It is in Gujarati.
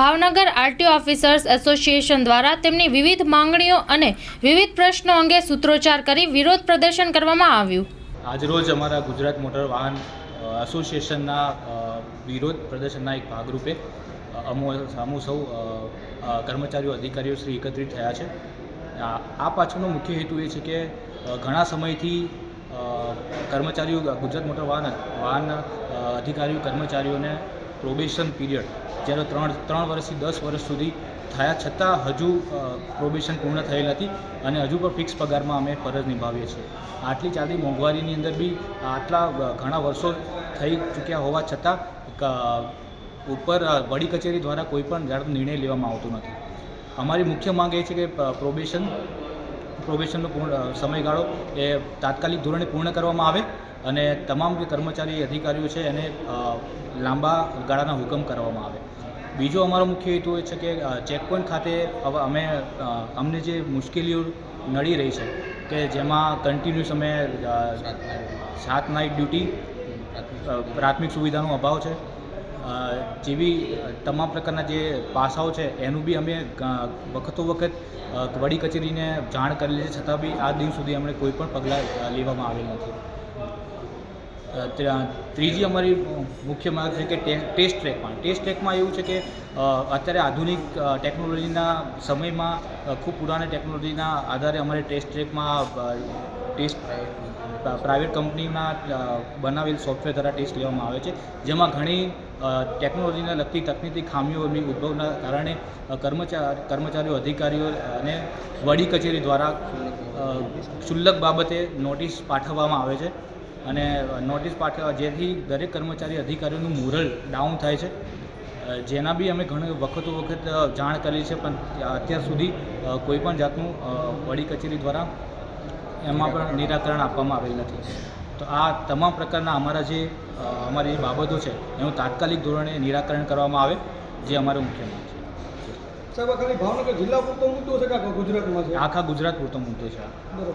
ભાવનગર આરટીઓ ઓફિસર્સ એસોસિએશન દ્વારા તેમની વિવિધ માંગણીઓ અને વિવિધ પ્રશ્નો અંગે સૂત્રોચ્ચાર કરી વિરોધ પ્રદર્શન કરવામાં આવ્યું. આજરોજ અમારા ગુજરાત મોટર વાહન એસોસિએશનના વિરોધ પ્રદર્શનના એક ભાગરૂપે અમુ અમો સૌ કર્મચારીઓ, અધિકારીઓ શ્રી એકત્રિત થયા છે. આ પાછળનો મુખ્ય હેતુ એ છે કે ઘણા સમયથી કર્મચારીઓ, ગુજરાત મોટર વાહન વાહન અધિકારીઓ, કર્મચારીઓને પ્રોબેશન પીરિયડ જ્યારે ત્રણ ત્રણ વર્ષથી દસ વર્ષ સુધી થયા છતાં હજુ પ્રોબેશન પૂર્ણ થયેલ નથી અને હજુ પણ ફિક્સ પગારમાં અમે ફરજ નિભાવીએ છીએ. આટલી ચાલતી મોંઘવારીની અંદર બી આટલા ઘણા વર્ષો થઈ ચૂક્યા હોવા છતાં ઉપર વડી કચેરી દ્વારા કોઈ પણ જાતનો નિર્ણય લેવામાં આવતો નથી. અમારી મુખ્ય માંગ એ છે કે પ્રોબેશન પ્રોબેશનનો પૂર્ણ સમયગાળો એ તાત્કાલિક ધોરણે પૂર્ણ કરવામાં આવે અને તમામ જે કર્મચારી અધિકારીઓ છે એને લાંબા ગાળાના હુકમ કરવામાં આવે. બીજો અમારો મુખ્ય હેતુ એ છે કે ચેકપોઇન્ટ ખાતે હવે અમે અમને જે મુશ્કેલીઓ નડી રહી છે કે જેમાં કન્ટિન્યુઅસ અમે સાત નાઇટ ડ્યુટી પ્રાથમિક સુવિધાનો અભાવ છે. જેવી તમામ પ્રકારના જે પાસાઓ છે એનું બી અમે વખતો વખત વડી કચેરીને જાણ કરેલી છે. છતાં બી આ દિન સુધી અમને કોઈ પણ પગલાં લેવામાં આવેલ નથી. ત્રીજી અમારી મુખ્ય માંગ છે કે ટેસ્ટ ટ્રેકમાં ટેસ્ટ ટ્રેકમાં એવું છે કે અત્યારે આધુનિક ટેકનોલોજીના સમયમાં ખૂબ પુરાણી ટેકનોલોજીના આધારે અમારે ટેસ્ટ ટ્રેકમાં ટેસ્ટ પ્રાઇવેટ કંપનીના બનાવેલ સોફ્ટવેર દ્વારા ટેસ્ટ લેવામાં આવે છે. જેમાં ઘણી ટેકનોલોજીને લગતી તકનીકી ખામીઓની ઉદ્ભવના કારણે કર્મચારી કર્મચાર કર્મચારીઓ અધિકારીઓ અને વડી કચેરી દ્વારા અ, ક્ષુલ્લક બાબતે નોટિસ પાઠવવામાં આવે છે. અને નોટિસ પાઠ જેથી દરેક કર્મચારી અધિકારીઓનું મોરલ ડાઉન થાય છે. જેના બી અમે ઘણી વખતો વખત જાણ કરી છે પણ અત્યાર સુધી કોઈ પણ જાતનું વડી કચેરી દ્વારા એમાં પણ નિરાકરણ આપવામાં આવેલ નથી. તો આ તમામ પ્રકારના અમારા જે અમારી જે બાબતો છે એનું તાત્કાલિક ધોરણે નિરાકરણ કરવામાં આવે જે અમારો મુખ્ય માંગ છે. સાહેબ ખાલી ભાવનગર જિલ્લા પૂરતો મુદ્દો છે કે આખા ગુજરાતમાં છે? આખા ગુજરાત પૂરતો મુદ્દો છે. બરોબર.